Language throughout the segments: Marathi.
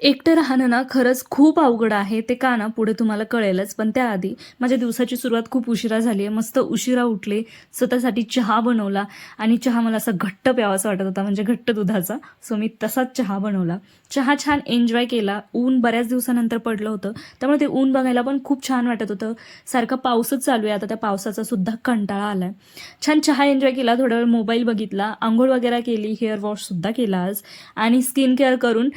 एकटं राहणं ना खरंच खूप अवघड आहे. ते का ना पुढे तुम्हाला कळेलच. पण त्याआधी माझ्या दिवसाची सुरुवात खूप उशिरा झाली आहे. मस्त उशिरा उठले स्वतःसाठी चहा बनवला आणि चहा मला असा घट्ट प्यावासा वाटत होता म्हणजे घट्ट दुधाचा. सो मी तसाच चहा बनवला. चहा छान एन्जॉय केला. ऊन बऱ्याच दिवसानंतर पडलं होतं. त्यामुळे ते ऊन बघायला पण खूप छान वाटत होतं. सारखा पाऊसच चालू आहे. आता त्या पावसाचा सुद्धा कंटाळा आलाय. छान चहा एन्जॉय केला. थोडा वेळ मोबाईल बघितला. आंघोळ वगैरे केली. हेअर वॉशसुद्धा केला आज. आणि स्किन केअर करून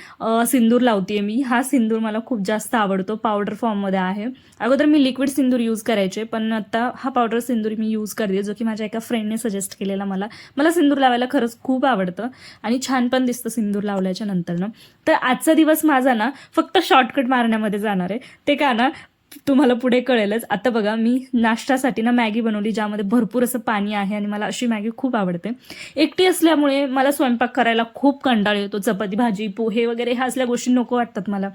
सिंदूरला लावते मी. हा सिंदूर मला खूप जास्त आवडतो. पावडर फॉर्ममध्ये आहे. अगोदर मी लिक्विड सिंदूर यूज करायचे पण आता हा पावडर सिंदूर मी यूज करते जो की माझ्या एका फ्रेंडने सजेस्ट केलेला मला. मला सिंदूर लावायला खरंच खूप आवडतं आणि छान पण दिसतं सिंदूर लावल्याच्या नंतरनं. तर आजचा दिवस माझा ना फक्त शॉर्टकट मारण्यामध्ये जाणार आहे. ते का ना तुम्हाला पुढे कळेलच. आता बघा मी नाश्त्यासाठी ना मॅगी बनवली ज्यामध्ये भरपूर असं पाणी आहे आणि मला अशी मॅगी खूप आवडते. एकटी असल्यामुळे मला स्वयंपाक करायला खूप कंटाळ येतो. चपाती भाजी पोहे वगैरे ह्या असल्या गोष्टी नको वाटतात मला.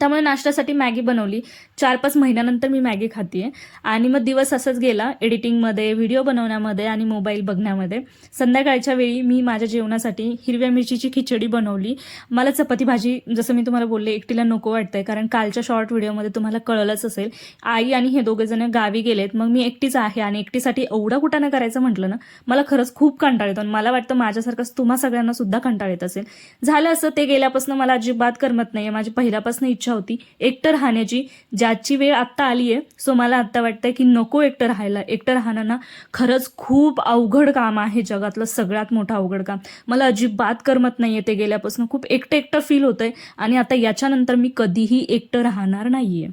त्यामुळे नाश्त्यासाठी मॅगी बनवली. चार पाच महिन्यानंतर मी मॅगी खाते आणि मग दिवस असंच गेला एडिटिंगमध्ये व्हिडिओ बनवण्यामध्ये आणि मोबाईल बघण्यामध्ये. संध्याकाळच्या वेळी मी माझ्या जेवणासाठी हिरव्या मिरचीची खिचडी बनवली. मला चपाती भाजी जसं मी तुम्हाला बोलले एकटीला नको वाटतंय कारण कालच्या शॉर्ट व्हिडिओमध्ये तुम्हाला कळलंच असेल. आई आणि हे दोघेजण गावी गेलेत मग मी एकटीच आहे आणि एकटीसाठी एवढा कुठानं करायचं म्हटलं ना मला खरंच खूप कंटाळ येतो आणि मला वाटतं माझ्यासारखंच तुम्हा सगळ्यांना सुद्धा कंटाळ येत असेल. झालं असं ते गेल्यापासून मला अजिबात करमत नाही माझी पहिल्यापासून इच्छा होती. एकटं राहण्याची ज्याची वेळ आत्ता आली आहे सो मला आत्ता वाटतं की नको एकटं राहायला. एकटं राहणं ना खरंच खूप अवघड काम आहे जगातलं सगळ्यात मोठं अवघड काम. मला अजिबात करमत नाही आहे ते गेल्यापासून. खूप एकटं एकटं फील होतं आहे आणि आता याच्यानंतर मी कधीही एकटं राहणार नाही आहे